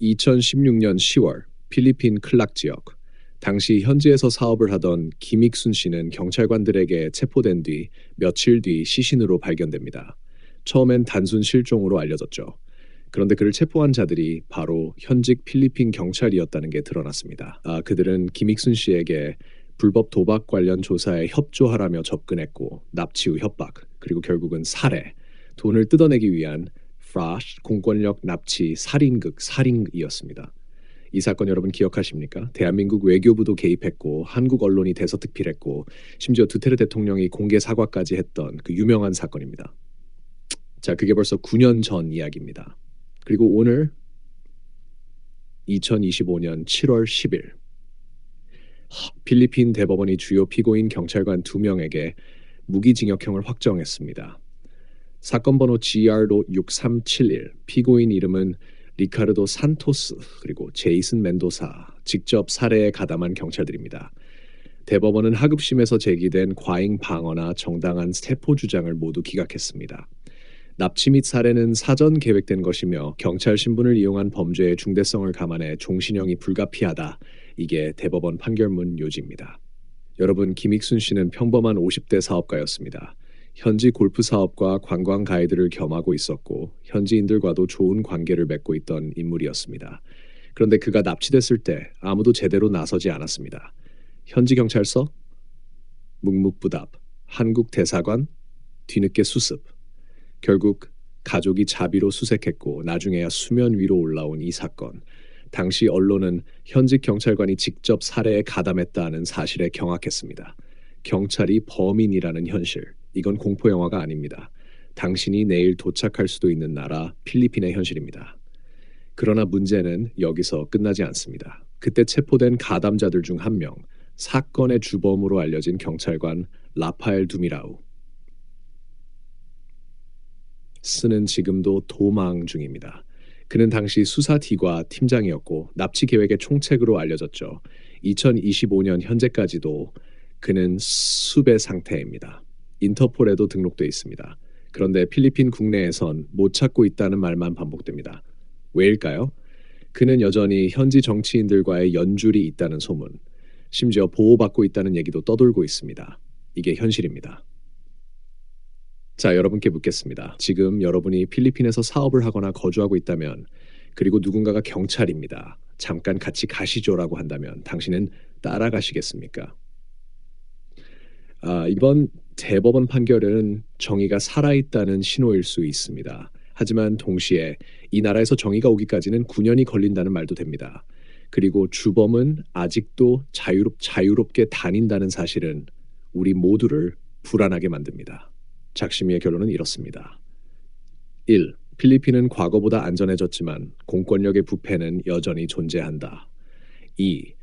2016년 10월 필리핀 클락 지역 당시 현지에서 사업을 하던 김익순 씨는 경찰관들에게 체포된 뒤 며칠 뒤 시신으로 발견됩니다. 처음엔 단순 실종으로 알려졌죠. 그런데 그를 체포한 자들이 바로 현직 필리핀 경찰이었다는 게 드러났습니다. 아, 그들은 김익순 씨에게 불법 도박 관련 조사에 협조하라며 접근했고 납치 후 협박 그리고 결국은 살해 돈을 뜯어내기 위한 프라쉬 공권력 납치 살인극 살인이었습니다. 이 사건 여러분 기억하십니까? 대한민국 외교부도 개입했고 한국 언론이 대서특필했고 심지어 두테르 대통령이 공개 사과까지 했던 그 유명한 사건입니다. 자, 그게 벌써 9년 전 이야기입니다. 그리고 오늘 2025년 7월 10일 필리핀 대법원이 주요 피고인 경찰관 2명에게 무기징역형을 확정했습니다. 사건 번호 GR도 6371 피고인 이름은 리카르도 산토스 그리고 제이슨 멘도사 직접 살해에 가담한 경찰들입니다. 대법원은 하급심에서 제기된 과잉 방어나 정당한 세포 주장을 모두 기각했습니다. 납치 및 살해는 사전 계획된 것이며 경찰 신분을 이용한 범죄의 중대성을 감안해 종신형이 불가피하다. 이게 대법원 판결문 요지입니다. 여러분 김익순 씨는 평범한 50대 사업가였습니다. 현지 골프 사업과 관광 가이드를 겸하고 있었고 현지인들과도 좋은 관계를 맺고 있던 인물이었습니다. 그런데 그가 납치됐을 때 아무도 제대로 나서지 않았습니다. 현지 경찰서, 묵묵부답, 한국 대사관, 뒤늦게 수습. 결국 가족이 자비로 수색했고 나중에야 수면 위로 올라온 이 사건. 당시 언론은 현직 경찰관이 직접 살해에 가담했다는 사실에 경악했습니다. 경찰이 범인이라는 현실. 이건 공포 영화가 아닙니다. 당신이 내일 도착할 수도 있는 나라 필리핀의 현실입니다. 그러나 문제는 여기서 끝나지 않습니다. 그때 체포된 가담자들 중 한 명, 사건의 주범으로 알려진 경찰관 라파엘 두미라우. 스는 지금도 도망 중입니다. 그는 당시 수사디과 팀장이었고 납치 계획의 총책으로 알려졌죠. 2025년 현재까지도 그는 수배 상태입니다. 인터폴에도 등록돼 있습니다. 그런데 필리핀 국내에선 못 찾고 있다는 말만 반복됩니다. 왜일까요? 그는 여전히 현지 정치인들과의 연줄이 있다는 소문, 심지어 보호받고 있다는 얘기도 떠돌고 있습니다. 이게 현실입니다. 자, 여러분께 묻겠습니다. 지금 여러분이 필리핀에서 사업을 하거나 거주하고 있다면, 그리고 누군가가 경찰입니다. 잠깐 같이 가시죠라고 한다면 당신은 따라가시겠습니까? 아, 이번 대법원 판결은 정의가 살아있다는 신호일 수 있습니다. 하지만 동시에 이 나라에서 정의가 오기까지는 9년이 걸린다는 말도 됩니다. 그리고 주범은 아직도 자유롭, 자유롭게 다닌다는 사실은 우리 모두를 불안하게 만듭니다. 작심이의 결론은 이렇습니다. 1. 필리핀은 과거보다 안전해졌지만 공권력의 부패는 여전히 존재한다. 2.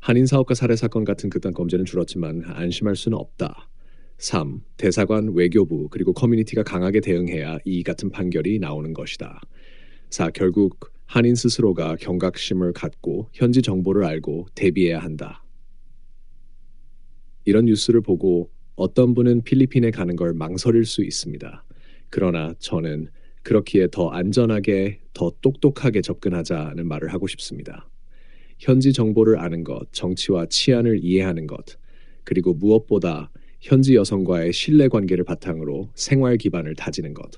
한인 사업가 살해 사건 같은 극단 범죄는 줄었지만 안심할 수는 없다. 3. 대사관, 외교부 그리고 커뮤니티가 강하게 대응해야 이 같은 판결이 나오는 것이다. 4. 결국 한인 스스로가 경각심을 갖고 현지 정보를 알고 대비해야 한다. 이런 뉴스를 보고 어떤 분은 필리핀에 가는 걸 망설일 수 있습니다. 그러나 저는 그렇기에 더 안전하게, 더 똑똑하게 접근하자는 말을 하고 싶습니다. 현지 정보를 아는 것, 정치와 치안을 이해하는 것, 그리고 무엇보다 현지 여성과의 신뢰 관계를 바탕으로 생활 기반을 다지는 것.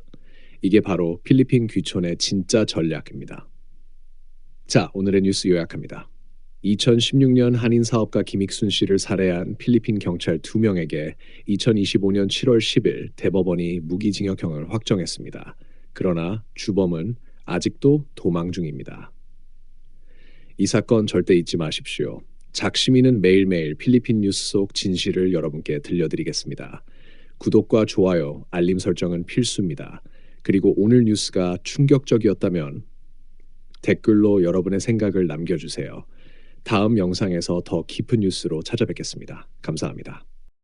이게 바로 필리핀 귀촌의 진짜 전략입니다. 자, 오늘의 뉴스 요약합니다. 2016년 한인 사업가 김익순 씨를 살해한 필리핀 경찰 2명에게 2025년 7월 10일 대법원이 무기징역형을 확정했습니다. 그러나 주범은 아직도 도망 중입니다. 이 사건 절대 잊지 마십시오. 작심이는 매일매일 필리핀 뉴스 속 진실을 여러분께 들려드리겠습니다. 구독과 좋아요, 알림 설정은 필수입니다. 그리고 오늘 뉴스가 충격적이었다면 댓글로 여러분의 생각을 남겨주세요. 다음 영상에서 더 깊은 뉴스로 찾아뵙겠습니다. 감사합니다.